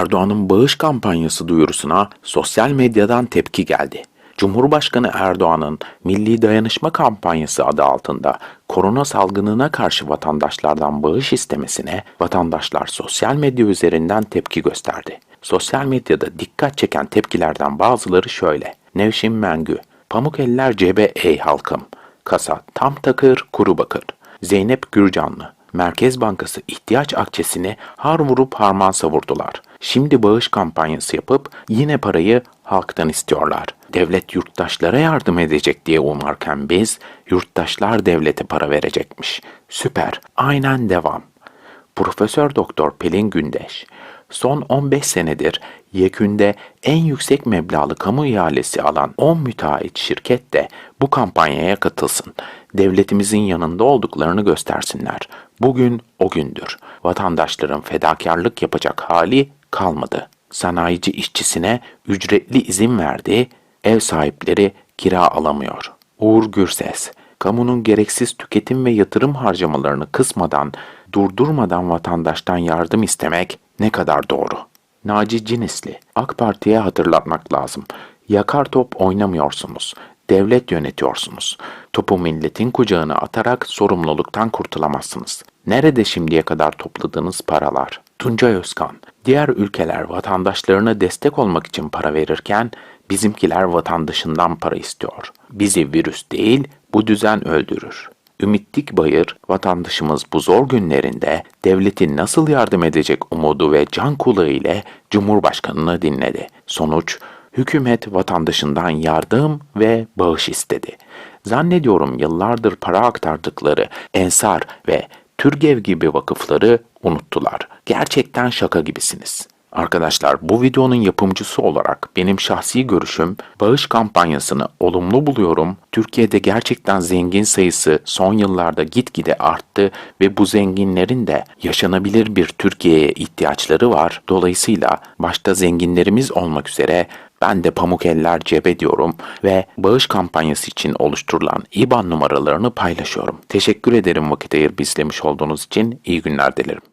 Erdoğan'ın bağış kampanyası duyurusuna sosyal medyadan tepki geldi. Cumhurbaşkanı Erdoğan'ın Milli Dayanışma Kampanyası adı altında korona salgınına karşı vatandaşlardan bağış istemesine vatandaşlar sosyal medya üzerinden tepki gösterdi. Sosyal medyada dikkat çeken tepkilerden bazıları şöyle. Nevşin Mengü, Pamuk eller cebe ey halkım. Kasa tam takır kuru bakır. Zeynep Gürcanlı, Merkez Bankası ihtiyaç akçesini har vurup harman savurdular. Şimdi bağış kampanyası yapıp yine parayı halktan istiyorlar. Devlet yurttaşlara yardım edecek diye umarken biz, yurttaşlar devlete para verecekmiş. Süper, aynen devam. Profesör Doktor Pelin Gündeş, son 15 senedir yekünde en yüksek meblağlı kamu ihalesi alan 10 müteahhit şirket de bu kampanyaya katılsın. Devletimizin yanında olduklarını göstersinler. Bugün o gündür. Vatandaşların fedakarlık yapacak hali kalmadı. Sanayici işçisine ücretli izin verdi, ev sahipleri kira alamıyor. Uğur Gürses, kamunun gereksiz tüketim ve yatırım harcamalarını kısmadan, durdurmadan vatandaştan yardım istemek ne kadar doğru. Naci Cinisli, AK Parti'ye hatırlatmak lazım. Yakar top oynamıyorsunuz. Devlet yönetiyorsunuz. Topu milletin kucağına atarak sorumluluktan kurtulamazsınız. Nerede şimdiye kadar topladığınız paralar? Tuncay Özkan, diğer ülkeler vatandaşlarına destek olmak için para verirken bizimkiler vatandaşından para istiyor. Bizi virüs değil, bu düzen öldürür. Ümit Dikbayır, vatandaşımız bu zor günlerinde devletin nasıl yardım edecek umudu ve can kulağı ile Cumhurbaşkanını dinledi. Sonuç, hükümet vatandaşından yardım ve bağış istedi. Zannediyorum yıllardır para aktardıkları Ensar ve Türgev gibi vakıfları unuttular. Gerçekten şaka gibisiniz. Arkadaşlar bu videonun yapımcısı olarak benim şahsi görüşüm bağış kampanyasını olumlu buluyorum. Türkiye'de gerçekten zengin sayısı son yıllarda gitgide arttı ve bu zenginlerin de yaşanabilir bir Türkiye'ye ihtiyaçları var. Dolayısıyla başta zenginlerimiz olmak üzere ben de pamuk eller cebe diyorum ve bağış kampanyası için oluşturulan IBAN numaralarını paylaşıyorum. Teşekkür ederim vakit ayırıp izlemiş olduğunuz için. İyi günler dilerim.